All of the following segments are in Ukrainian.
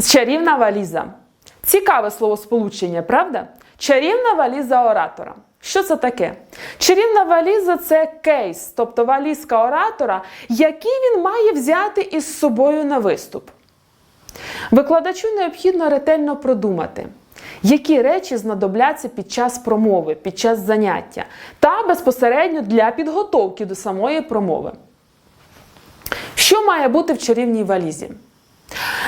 Чарівна валіза. Цікаве словосполучення, правда? Чарівна валіза оратора. Що це таке? Чарівна валіза це кейс, тобто валізка оратора, який він має взяти із собою на виступ. Викладачу необхідно ретельно продумати, які речі знадобляться під час промови, під час заняття та безпосередньо для підготовки до самої промови. Що має бути в чарівній валізі?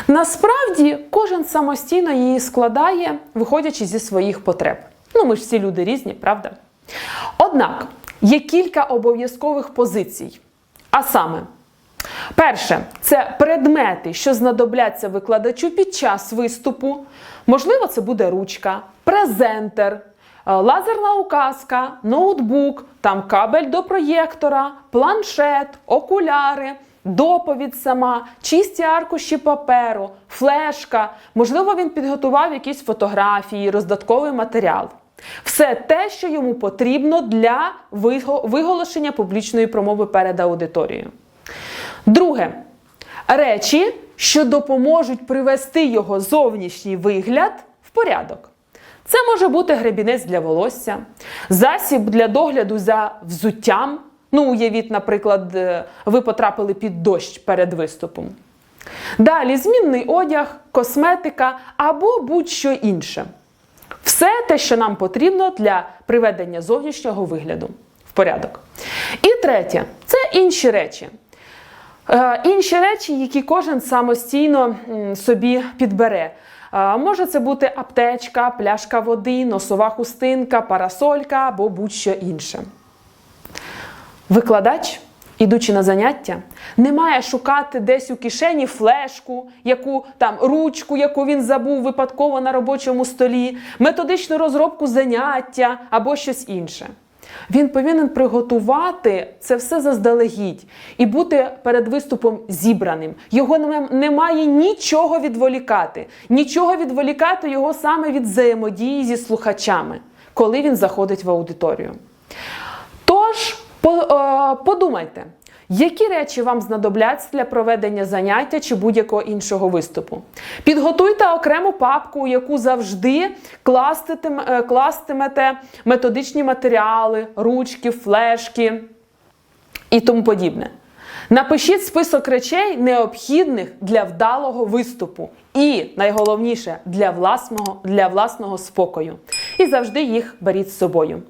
Насправді кожен самостійно її складає, виходячи зі своїх потреб. Ну, ми ж всі люди різні, правда? Однак є кілька обов'язкових позицій. А саме, перше, це предмети, що знадобляться викладачу під час виступу. Можливо, це буде ручка, презентер, е, лазерна указка, ноутбук, там кабель до проєктора, планшет, окуляри, доповідь сама, чисті аркуші паперу, флешка. Можливо, він підготував якісь фотографії, роздатковий матеріал. Все те, що йому потрібно для виголошення публічної промови перед аудиторією. Друге, речі, що допоможуть привести його зовнішній вигляд в порядок. Це може бути гребінець для волосся, засіб для догляду за взуттям. Ну, уявіть, наприклад, е, ви потрапили під дощ перед виступом. Далі змінний одяг, косметика або будь-що інше. Все те, що нам потрібно для приведення зовнішнього вигляду в порядок. І третє це інші речі. Е, Інші речі, які кожен самостійно собі підбере. Е, Може це бути аптечка, пляшка води, носова хустинка, парасолька або будь-що інше. Викладач, ідучи на заняття, не має шукати десь у кишені флешку, яку там ручку, яку він забув випадково на робочому столі, методичну розробку заняття або щось інше. Він повинен приготувати це все заздалегідь і бути перед виступом зібраним. Його не- немає нічого відволікати, нічого відволікати його саме від взаємодії зі слухачами, коли він заходить в аудиторію. Е, подумайте, які речі вам знадобляться для проведення заняття чи будь-якого іншого виступу. Підготуйте окрему папку, яку завжди е, кластимете методичні матеріали, ручки, флешки і тому подібне. Напишіть список речей, необхідних для вдалого виступу, і найголовніше для власного, для власного спокою. І завжди їх беріть з собою.